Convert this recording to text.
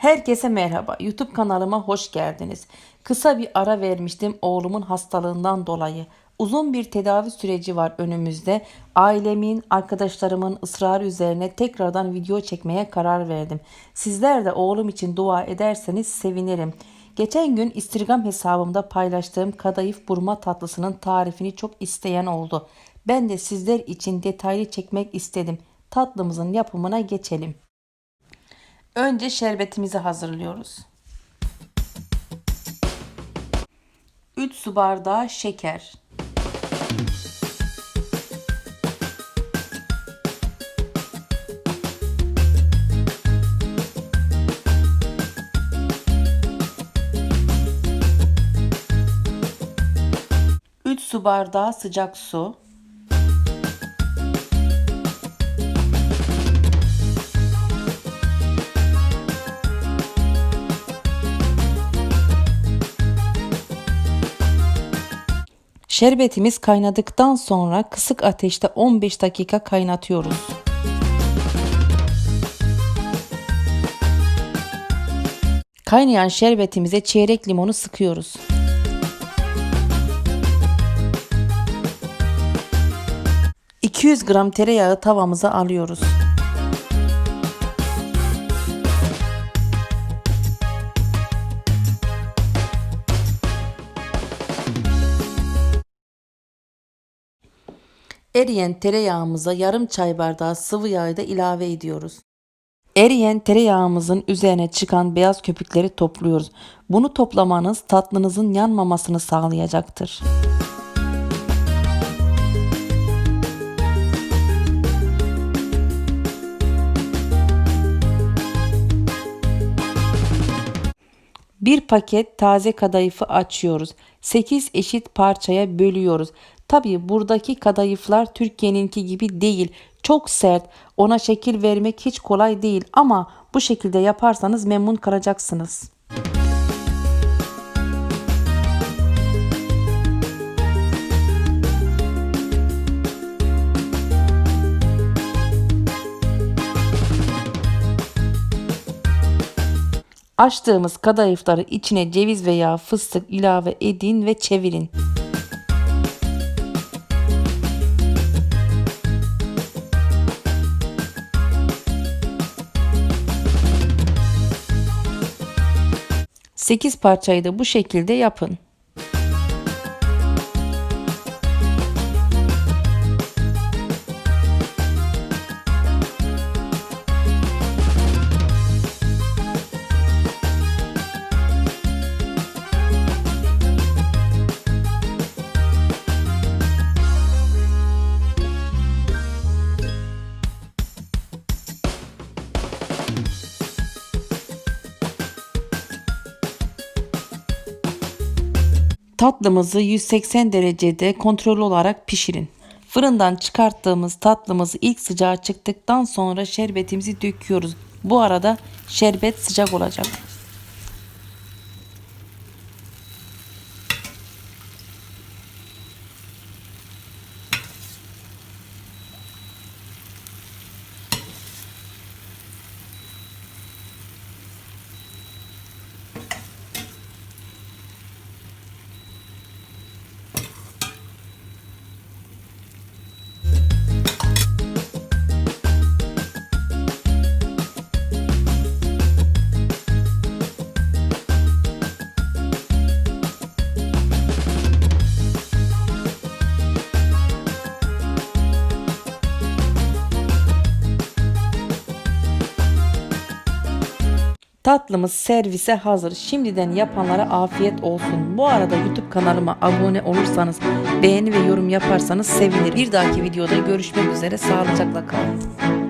Herkese merhaba. YouTube kanalıma hoş geldiniz. Kısa bir ara vermiştim oğlumun hastalığından dolayı. Uzun bir tedavi süreci var önümüzde. Ailemin, arkadaşlarımın ısrarı üzerine tekrardan video çekmeye karar verdim. Sizler de oğlum için dua ederseniz sevinirim. Geçen gün Instagram hesabımda paylaştığım kadayıf burma tatlısının tarifini çok isteyen oldu. Ben de sizler için detaylı çekmek istedim. Tatlımızın yapımına geçelim. Önce şerbetimizi hazırlıyoruz. 3 su bardağı şeker. Üç su bardağı sıcak su. Şerbetimiz kaynadıktan sonra kısık ateşte 15 dakika kaynatıyoruz. Kaynayan şerbetimize çeyrek limonu sıkıyoruz. ...200 gram tereyağı tavamıza alıyoruz. Eriyen tereyağımıza yarım çay bardağı sıvı yağı da ilave ediyoruz. Eriyen tereyağımızın üzerine çıkan beyaz köpükleri topluyoruz. Bunu toplamanız tatlınızın yanmamasını sağlayacaktır. Bir paket taze kadayıfı açıyoruz. 8 eşit parçaya bölüyoruz. Tabi buradaki kadayıflar Türkiye'ninki gibi değil. Çok sert. Ona şekil vermek hiç kolay değil ama bu şekilde yaparsanız memnun kalacaksınız. Açtığımız kadayıfları içine ceviz veya fıstık ilave edin ve çevirin. Sekiz parçayı da bu şekilde yapın. Tatlımızı 180 derecede kontrollü olarak pişirin. Fırından çıkarttığımız tatlımızı ilk sıcağı çıktıktan sonra şerbetimizi döküyoruz. Bu arada şerbet sıcak olacak. Tatlımız servise hazır. Şimdiden yapanlara afiyet olsun. Bu arada YouTube kanalıma abone olursanız, beğeni ve yorum yaparsanız sevinirim. Bir dahaki videoda görüşmek üzere. Sağlıcakla kalın.